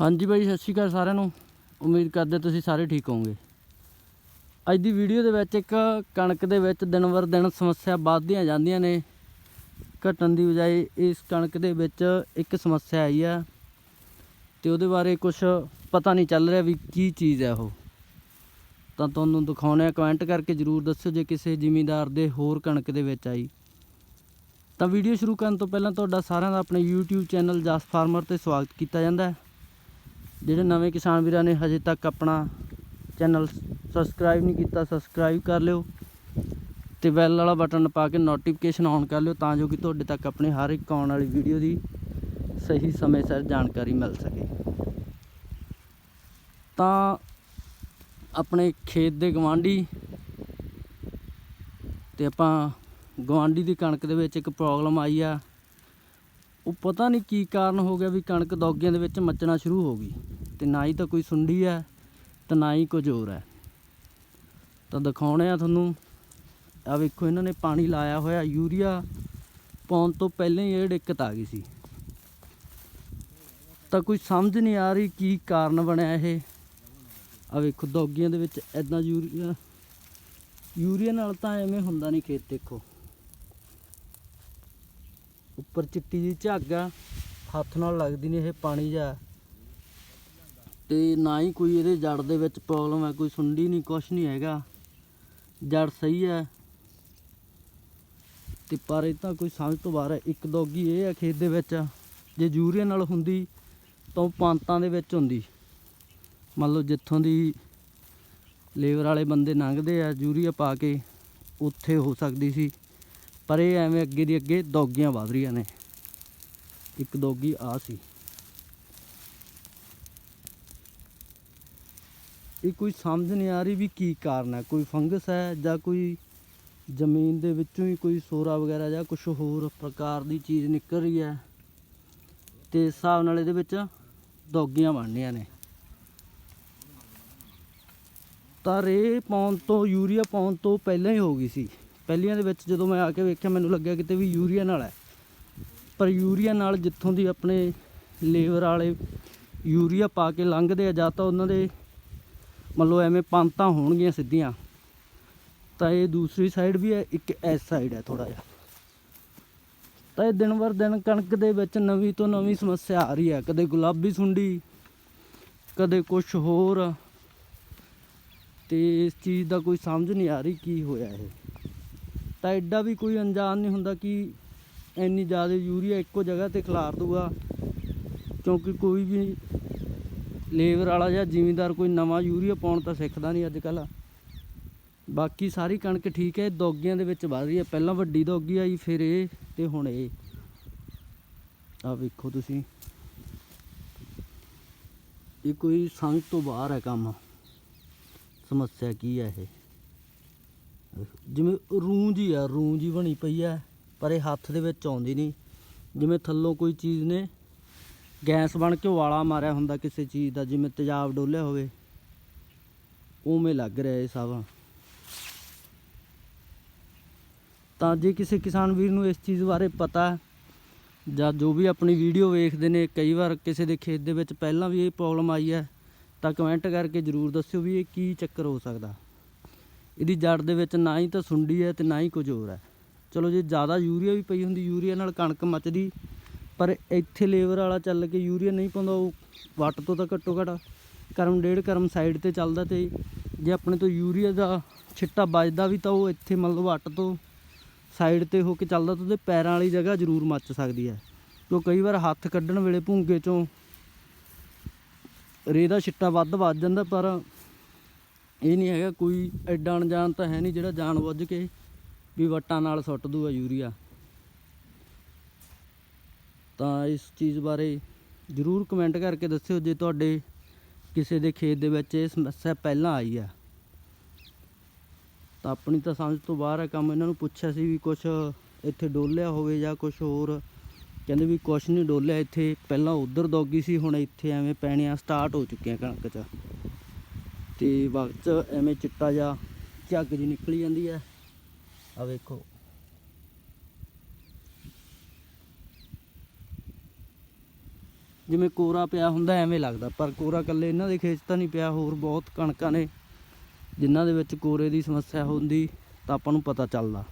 ਹਾਂਜੀ ਬਾਈ, ਸਤਿ ਸ਼੍ਰੀ ਅਕਾਲ ਸਾਰਿਆਂ ਨੂੰ। ਉਮੀਦ ਕਰਦੇ ਤੁਸੀਂ ਸਾਰੇ ਠੀਕ ਹੋਵੋਗੇ। ਅੱਜ ਦੀ ਵੀਡੀਓ ਦੇ ਵਿੱਚ ਇੱਕ ਕਣਕ ਦੇ ਵਿੱਚ ਦਿਨ ਵਰ ਦਿਨ ਸਮੱਸਿਆ ਵੱਧਦੀਆਂ ਜਾਂਦੀਆਂ ਨੇ। ਘਟਣ ਦੀ ਬਜਾਏ ਇਸ ਕਣਕ ਦੇ ਵਿੱਚ ਇੱਕ ਸਮੱਸਿਆ ਆਈ ਆ। ਤੇ ਉਹਦੇ ਬਾਰੇ ਕੁਝ ਪਤਾ ਨਹੀਂ ਚੱਲ ਰਿਹਾ ਵੀ ਕੀ ਚੀਜ਼ ਹੈ ਉਹ। ਤਾਂ ਤੁਹਾਨੂੰ ਦਿਖਾਉਣੇ ਆ ਕਮੈਂਟ ਕਰਕੇ ਜਰੂਰ ਦੱਸਿਓ ਜੇ ਕਿਸੇ ਜ਼ਿਮੀਂਦਾਰ ਦੇ ਹੋਰ ਕਣਕ ਦੇ ਵਿੱਚ ਆਈ। ਤਾਂ ਵੀਡੀਓ ਸ਼ੁਰੂ ਕਰਨ ਤੋਂ ਪਹਿਲਾਂ ਤੁਹਾਡਾ ਸਾਰਿਆਂ ਦਾ ਆਪਣੇ YouTube ਚੈਨਲ ਜਸ ਫਾਰਮਰ ਤੇ ਸਵਾਗਤ ਕੀਤਾ ਜਾਂਦਾ ਹੈ। ਜਿਹੜੇ ਨਵੇਂ ਕਿਸਾਨ ਵੀਰਾਂ ਨੇ ਹਜੇ ਤੱਕ ਆਪਣਾ ਚੈਨਲ ਸਬਸਕ੍ਰਾਈਬ ਨਹੀਂ ਕੀਤਾ, ਸਬਸਕ੍ਰਾਈਬ ਕਰ ਲਿਓ ਤੇ ਬੈਲ ਵਾਲਾ ਬਟਨ ਪਾ ਕੇ ਨੋਟੀਫਿਕੇਸ਼ਨ ਔਨ ਕਰ ਲਿਓ ਤਾਂ ਜੋ ਕਿ ਤੁਹਾਡੇ ਤੱਕ ਆਪਣੇ ਹਰ ਇੱਕ ਆਉਣ ਵਾਲੀ ਵੀਡੀਓ ਦੀ ਸਹੀ ਸਮੇਂ ਸਿਰ ਜਾਣਕਾਰੀ ਮਿਲ ਸਕੇ। ਤਾਂ ਆਪਣੇ ਖੇਤ ਦੇ ਗਵਾਂਢੀ ਤੇ ਆਪਾਂ ਗਵਾਂਢੀ ਦੀ ਕਣਕ ਦੇ ਵਿੱਚ ਇੱਕ ਪ੍ਰੋਬਲਮ ਆਈ ਆ। ਉਹ ਪਤਾ ਨਹੀਂ ਕੀ ਕਾਰਨ ਹੋ ਗਿਆ ਵੀ ਕਣਕ ਦੌਗਿਆਂ ਦੇ ਵਿੱਚ ਮੱਚਣਾ ਸ਼ੁਰੂ ਹੋ ਗਈ। ਤੇ ਨਾ ਹੀ ਤਾਂ ਕੋਈ ਸੁੰਡੀ ਹੈ ਤੇ ਨਾ ਹੀ ਕੁਝ ਹੋਰ ਹੈ। ਤਾਂ ਦਿਖਾਉਣੇ ਆ ਤੁਹਾਨੂੰ। ਆ ਵੇਖੋ, ਇਹਨਾਂ ਨੇ ਪਾਣੀ ਲਾਇਆ ਹੋਇਆ, ਯੂਰੀਆ ਪਾਉਣ ਤੋਂ ਪਹਿਲਾਂ ਹੀ ਇਹ ਦਿੱਕਤ ਆ ਗਈ ਸੀ। ਤਾਂ ਕੋਈ ਸਮਝ ਨਹੀਂ ਆ ਰਹੀ ਕੀ ਕਾਰਨ ਬਣਿਆ ਇਹ। ਆ ਵੇਖੋ, ਦੌਗੀਆਂ ਦੇ ਵਿੱਚ ਐਦਾਂ ਯੂਰੀਆ ਯੂਰੀਆ ਨਾਲ ਤਾਂ ਐਵੇਂ ਹੁੰਦਾ ਨਹੀਂ ਖੇਤ ਦੇਖੋ। ਉੱਪਰ ਚਿੱਟੀ ਜੀ ਝੱਗ ਆ, ਹੱਥ ਨਾਲ ਲੱਗਦੀ ਨਹੀਂ ਇਹ ਪਾਣੀ ਜਾ ਤੇ ਨਾ ਹੀ ਕੋਈ ਇਹਦੇ ਜੜ ਦੇ ਵਿੱਚ ਪ੍ਰੋਬਲਮ ਹੈ, ਕੋਈ ਸੁੰਡੀ ਨਹੀਂ ਕੁਛ ਨਹੀਂ ਹੈਗਾ। ਜੜ ਸਹੀ ਹੈ। ਤੇ ਪਰ ਇਹ ਤਾਂ ਕੋਈ ਸਮਝ ਤੋਂ ਬਾਹਰ ਹੈ। ਇੱਕ ਦੋਗੀ ਇਹ ਹੈ ਖੇਤ ਦੇ ਵਿੱਚ, ਜੇ ਯੂਰੀਆ ਨਾਲ ਹੁੰਦੀ ਤਾਂ ਉਹ ਪੰਤਾਂ ਦੇ ਵਿੱਚ ਹੁੰਦੀ। ਮੰਨ ਲਓ ਜਿੱਥੋਂ ਦੀ ਲੇਬਰ ਵਾਲੇ ਬੰਦੇ ਲੰਘਦੇ ਆ, ਯੂਰੀਆ ਪਾ ਕੇ ਉੱਥੇ ਹੋ ਸਕਦੀ ਸੀ। ਪਰ ਇਹ ਐਵੇਂ ਅੱਗੇ ਦੀ ਅੱਗੇ ਦੌਗੀਆਂ ਵਧ ਰਹੀਆਂ ਨੇ। ਇੱਕ ਦੌਗੀ ਆ ਸੀ। ਇਹ ਕੋਈ ਸਮਝ ਨਹੀਂ ਆ ਰਹੀ ਵੀ ਕੀ ਕਾਰਨ ਹੈ। ਕੋਈ ਫੰਗਸ ਹੈ ਜਾਂ ਕੋਈ ਜ਼ਮੀਨ ਦੇ ਵਿੱਚੋਂ ਹੀ ਕੋਈ ਸੋਰਾ ਵਗੈਰਾ ਜਾਂ ਕੁਝ ਹੋਰ ਪ੍ਰਕਾਰ ਦੀ ਚੀਜ਼ ਨਿਕਲ ਰਹੀ ਹੈ ਤੇ ਹਿਸਾਬ ਨਾਲ ਇਹਦੇ ਵਿੱਚ ਦੌਗੀਆਂ ਬਣਨੀਆਂ ਨੇ। ਤਾਂ ਰੇ ਪਾਉਣ ਤੋਂ, ਯੂਰੀਆ ਪਾਉਣ ਤੋਂ ਪਹਿਲਾਂ ਹੀ ਹੋ ਗਈ ਸੀ। ਪਹਿਲੀਆਂ ਦੇ ਵਿੱਚ ਜਦੋਂ ਮੈਂ ਆ ਕੇ ਵੇਖਿਆ, ਮੈਨੂੰ ਲੱਗਿਆ ਕਿਤੇ ਵੀ ਯੂਰੀਆ ਨਾਲ ਹੈ। ਪਰ ਯੂਰੀਆ ਨਾਲ ਜਿੱਥੋਂ ਦੀ ਆਪਣੇ ਲੇਬਰ ਵਾਲੇ ਯੂਰੀਆ ਪਾ ਕੇ ਲੰਘਦੇ ਆ, ਜਾਂ ਤਾਂ ਉਹਨਾਂ ਦੇ ਮਤਲਬ ਐਵੇਂ ਪੰਤਾਂ ਹੋਣਗੀਆਂ ਸਿੱਧੀਆਂ, ਤਾਂ ਇਹ ਦੂਸਰੀ ਸਾਈਡ ਵੀ ਹੈ, ਇੱਕ ਐਸ ਸਾਈਡ ਹੈ ਥੋੜਾ ਜਿਹਾ। ਤਾਂ ਇਹ ਦਿਨ ਵਰ ਦਿਨ ਕਣਕ ਦੇ ਵਿੱਚ ਨਵੀਂ ਤੋਂ ਨਵੀਂ ਸਮੱਸਿਆ ਆ ਰਹੀ ਹੈ। ਕਦੇ ਗੁਲਾਬੀ ਸੁੰਡੀ, ਕਦੇ ਕੁਝ ਹੋਰ। ਤੇ ਇਸ ਚੀਜ਼ ਦਾ ਕੋਈ ਸਮਝ ਨਹੀਂ ਆ ਰਹੀ ਕੀ ਹੋਇਆ ਇਹ। ਤਾਂ ਐਡਾ ਵੀ ਕੋਈ ਅਣਜਾਣ ਨਹੀਂ ਹੁੰਦਾ ਕਿ ਇੰਨੀ ਜ਼ਿਆਦਾ ਯੂਰੀਆ ਇੱਕੋ ਜਗ੍ਹਾ ਤੇ ਖਿਲਾਰ ਦੂਗਾ। ਕਿਉਂਕਿ ਕੋਈ ਵੀ ਲੇਬਰ ਵਾਲਾ ਜਾਂ ਜ਼ਿਮੀਂਦਾਰ ਕੋਈ ਨਵਾਂ ਯੂਰੀਆ ਪਾਉਣ ਤਾਂ ਸਿੱਖਦਾ ਨਹੀਂ ਅੱਜ ਕੱਲ੍ਹ ਬਾਕੀ ਸਾਰੀ ਕਣਕ ਠੀਕ ਹੈ, ਦੋਗੀਆਂ ਦੇ ਵਿੱਚ ਵੱਧ ਰਹੀ ਹੈ। ਪਹਿਲਾਂ ਵੱਡੀ ਦੋਗੀ ਆਈ, ਫਿਰ ਇਹ ਤੇ ਹੁਣ ਇਹ। ਆ ਵੇਖੋ ਤੁਸੀਂ। ਇਹ ਕੋਈ ਸਮਝ ਤੋਂ ਬਾਹਰ ਹੈ ਕੰਮ। ਸਮੱਸਿਆ ਕੀ ਹੈ ਇਹ? ਜਿਵੇਂ ਰੂੰ ਜੀ ਆ ਰੂੰ ਜੀ ਬਣੀ ਪਈ ਆ, ਪਰ ਇਹ ਹੱਥ ਦੇ ਵਿੱਚ ਆਉਂਦੀ ਨਹੀਂ। ਜਿਵੇਂ ਥੱਲੋਂ ਕੋਈ ਚੀਜ਼ ਨੇ ਗੈਸ ਬਣ ਕੇ ਵਾਲਾ ਮਾਰਿਆ ਹੁੰਦਾ ਕਿਸੇ ਚੀਜ਼ ਦਾ, ਜਿਵੇਂ ਤੇਜ਼ਾਬ ਡੋਲਿਆ ਹੋਵੇ, ਉਵੇਂ ਲੱਗ ਰਿਹਾ ਇਹ ਸਭ ਤਾਂ ਜੇ ਕਿਸੇ ਕਿਸਾਨ ਵੀਰ ਨੂੰ ਇਸ ਚੀਜ਼ ਬਾਰੇ ਪਤਾ ਜਾਂ ਜੋ ਵੀ ਆਪਣੀ ਵੀਡੀਓ ਵੇਖਦੇ ਨੇ, ਕਈ ਵਾਰ ਕਿਸੇ ਦੇ ਖੇਤ ਦੇ ਵਿੱਚ ਪਹਿਲਾਂ ਵੀ ਇਹ ਪ੍ਰੋਬਲਮ ਆਈ ਹੈ, ਤਾਂ ਕਮੈਂਟ ਕਰਕੇ ਜਰੂਰ ਦੱਸਿਓ ਵੀ ਇਹ ਕੀ ਚੱਕਰ ਹੋ ਸਕਦਾ। ਇਹਦੀ ਜੜ ਦੇ ਵਿੱਚ ਨਾ ਹੀ ਤਾਂ ਸੁੰਡੀ ਹੈ ਤੇ ਨਾ ਹੀ ਕੁਝ ਹੋਰ ਹੈ। ਚਲੋ ਜੇ ਜ਼ਿਆਦਾ ਯੂਰੀਆ ਵੀ ਪਈ ਹੁੰਦੀ, ਯੂਰੀਆ ਨਾਲ ਕਣਕ ਮੱਚਦੀ, ਪਰ ਇੱਥੇ ਲੇਬਰ ਵਾਲਾ ਚੱਲ ਕੇ ਯੂਰੀਆ ਨਹੀਂ ਪਾਉਂਦਾ, ਉਹ ਵੱਟ ਤੋਂ ਤਾਂ ਘੱਟੋ ਘੱਟ ਕਰਮ ਡੇਢ ਕਰਮ ਸਾਈਡ ਤੇ ਚੱਲਦਾ ਤੇ ਜੇ ਆਪਣੇ ਤੋਂ ਯੂਰੀਆ ਦਾ ਛਿੱਟਾ ਵੱਜਦਾ ਵੀ ਤਾਂ ਉਹ ਇੱਥੇ ਮਤਲਬ ਵੱਟ ਤੋਂ ਸਾਈਡ ਤੇ ਹੋ ਕੇ ਚੱਲਦਾ ਤਾਂ ਉਹਦੇ ਪੈਰਾਂ ਵਾਲੀ ਜਗ੍ਹਾ ਜ਼ਰੂਰ ਮੱਚ ਸਕਦੀ ਹੈ। ਕਿਉਂ ਕਈ ਵਾਰ ਹੱਥ ਕੱਢਣ ਵੇਲੇ ਭੁੰਗੇ ਚੋਂ ਰੇ ਦਾ ਛਿੱਟਾ ਵੱਧ ਵੱਜ ਜਾਂਦਾ, ਪਰ ਇਹ ਨਹੀਂ ਹੈਗਾ ਕੋਈ ਐਡਾ ਅਣਜਾਣ ਤਾਂ ਹੈ ਨਹੀਂ ਜਿਹੜਾ ਜਾਣ ਬੁੱਝ ਕੇ ਵੀ ਵੱਟਾਂ ਨਾਲ ਸੁੱਟ ਦੂਗਾ ਯੂਰੀਆ। ਤਾਂ ਇਸ ਚੀਜ਼ ਬਾਰੇ ਜਰੂਰ ਕਮੈਂਟ ਕਰਕੇ ਦੱਸਿਓ ਜੇ ਤੁਹਾਡੇ ਕਿਸੇ ਦੇ ਖੇਤ ਦੇ ਵਿੱਚ ਇਹ ਸਮੱਸਿਆ ਪਹਿਲਾਂ ਆਈ ਆ। ਤਾਂ ਆਪਣੀ ਤਾਂ ਸਮਝ ਤੋਂ ਬਾਹਰ ਹੈ ਕੰਮ। ਇਹਨਾਂ ਨੂੰ ਪੁੱਛਿਆ ਸੀ ਵੀ ਕੁਝ ਇੱਥੇ ਡੋਲਿਆ ਹੋਵੇ ਜਾਂ ਕੁਝ ਹੋਰ। ਕਹਿੰਦੇ ਵੀ ਕੁਝ ਨਹੀਂ ਡੋਲਿਆ। ਇੱਥੇ ਪਹਿਲਾਂ ਉਧਰ ਦੌਗੀ ਸੀ, ਹੁਣ ਇੱਥੇ ਐਵੇਂ ਪੈਣੀਆਂ ਸਟਾਰਟ ਹੋ ਚੁੱਕੀਆਂ ਕਣਕ 'ਚ। ਤੇ ਵਕਤ 'ਚ ਐਵੇਂ ਚਿੱਟਾ ਜਿਹਾ ਝੱਗ ਜੀ ਨਿਕਲੀ ਜਾਂਦੀ ਹੈ। ਆ ਵੇਖੋ। ਜਿਵੇਂ ਕੋਰਾ ਪਿਆ ਹੁੰਦਾ, ਐਵੇਂ ਲੱਗਦਾ। ਪਰ ਕੋਰਾ ਇਕੱਲੇ ਇਹਨਾਂ ਦੇ ਖੇਤ ਤਾਂ ਨਹੀਂ ਪਿਆ, ਹੋਰ ਬਹੁਤ ਕਣਕਾਂ ਨੇ, ਜਿਨ੍ਹਾਂ ਦੇ ਵਿੱਚ ਕੋਰੇ ਦੀ ਸਮੱਸਿਆ ਹੁੰਦੀ ਤਾਂ ਆਪਾਂ ਨੂੰ ਪਤਾ ਚੱਲਦਾ।